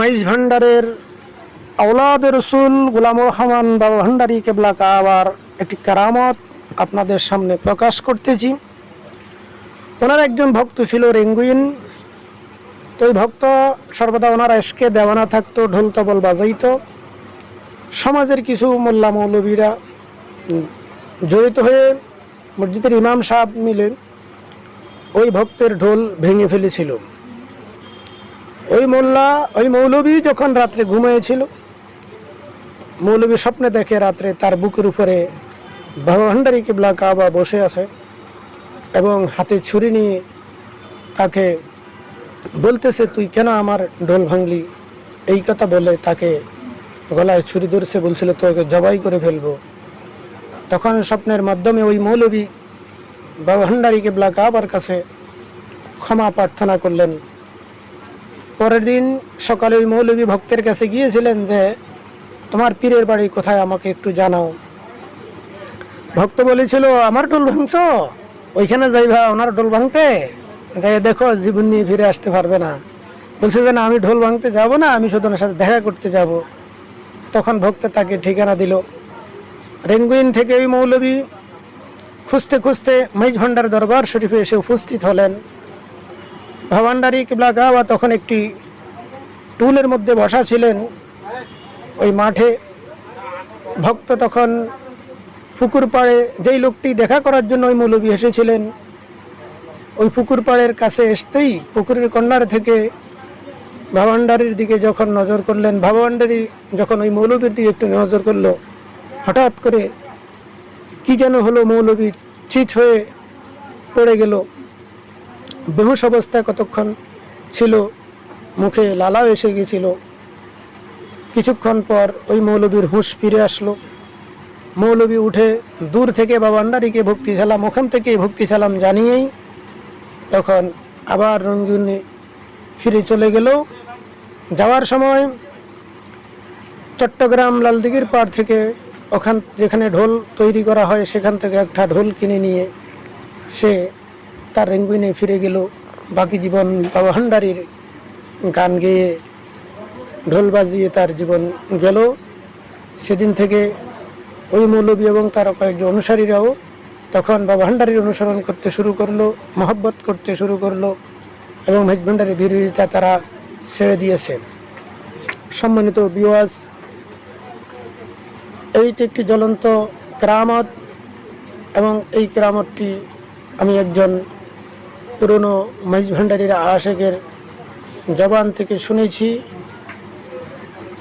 মাইজ ভান্ডারের আওলাদ রসুল গোলাম রহমান বাবা ভান্ডারি কেবলা কাবার একটি কারামত আপনাদের সামনে প্রকাশ করতেছি। ওনার একজন ভক্ত ছিল রেঙ্গুইন। তো ওই ভক্ত সর্বদা ওনার এসকে দেওয়ানা থাকতো, ঢোল তবল বাজাইতো। সমাজের কিছু মোল্লা মৌলবীরা জড়িত হয়ে মসজিদের ইমাম সাহেব মিলে ওই ভক্তের ঢোল ভেঙে ফেলেছিল। ওই মোল্লা, ওই মৌলবী যখন রাত্রে ঘুমিয়েছিল মৌলবী স্বপ্নে দেখে রাত্রে তার বুকের উপরে ভান্ডারি কিবলা কাবা বসে আছে এবং হাতে ছুরি নিয়ে তাকে বলতেছে, তুই কেন আমার ঢোল ভাঙলি? এই কথা বলে তাকে গলায় ছুরি ধরছে, বলছিল, তোকে জবাই করে ফেলব। তখন স্বপ্নের মাধ্যমে ওই মৌলবী বাবা ভান্ডারি কিবলা কাবার কাছে ক্ষমা প্রার্থনা করলেন। পরের দিন সকালে ওই মৌলবী ভক্তের কাছে গিয়েছিলেন যে, তোমার পীরের বাড়ি কোথায়? আমাকে একটু জানাও। ভক্ত বলেছিল, আমার ঢোল ভাঙছ? ওইখানে যাই যাইবা, ওনার ঢোল ভাঙতে? যাই দেখো, জীবন নিয়ে ফিরে আসতে পারবে না। বলছে যে, না, আমি ঢোল ভাঙতে যাব না, আমি শুধু সাথে দেখা করতে যাব। তখন ভক্ত তাকে ঠিকানা দিল। রেঙ্গুইন থেকে ওই মৌলবী খুঁজতে খুঁজতে মাইজ ভান্ডার দরবার শরীফে এসে উপস্থিত হলেন। ভবান্ডারি কিবলা গাওয়া তখন একটি টুলের মধ্যে বসা ছিলেন। ওই মাঠে ভক্ত তখন পুকুর পাড়ে যেই লোকটি দেখা করার জন্য ওই মৌলবী এসেছিলেন, ওই পুকুর পাড়ের কাছে আসতেই পুকুরের কন্যার থেকে ভাবান্ডারির দিকে যখন নজর করলেন, ভাবান্ডারি যখন ওই মৌলবীর দিকে একটু নজর করল, হঠাৎ করে কি যেন হলো মৌলবী চিত হয়ে পড়ে গেল। বেহুশ অবস্থায় কতক্ষণ ছিল? মুখে লালাও এসে গেছিল। কিছুক্ষণ পর ওই মৌলবীর হুঁশ ফিরে আসলো। মৌলবী উঠে দূর থেকে বাবা আন্ডারিকে ভক্তি সালাম, ওখান থেকে ভক্তি সালাম জানিয়েই তখন আবার রঙ্গিনে ফিরে চলে গেল। যাওয়ার সময় চট্টগ্রাম লালদিঘির পাড় থেকে ওখান যেখানে ঢোল তৈরি করা হয়, সেখান থেকে একটা ঢোল কিনে নিয়ে সে তার রেঙ্গুইনে ফিরে গেল। বাকি জীবন বাবা ভান্ডারির গান গেয়ে ঢোল বাজিয়ে তার জীবন গেল। সেদিন থেকে ওই মৌলবী এবং তার কয়েকজন অনুসারীরাও তখন বাবা ভান্ডারির অনুসরণ করতে শুরু করল, মহব্বত করতে শুরু করল এবং মেজ ভান্ডারির বিরোধিতা তারা ছেড়ে দিয়েছে। সম্মানিত বিওয়াজ এইটি একটি জ্বলন্ত কেরামত এবং এই কেরামতটি আমি একজন পুরনো মহিষ ভান্ডারির আশেকের জবান থেকে শুনেছি।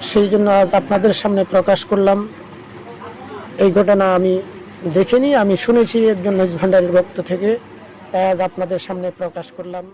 সেই জন্য আজ আপনাদের সামনে প্রকাশ করলাম। এই ঘটনা আমি দেখিনি, আমি শুনেছি একজন মহিষ ভান্ডারির ভক্ত থেকে, তাই আজ আপনাদের সামনে প্রকাশ করলাম।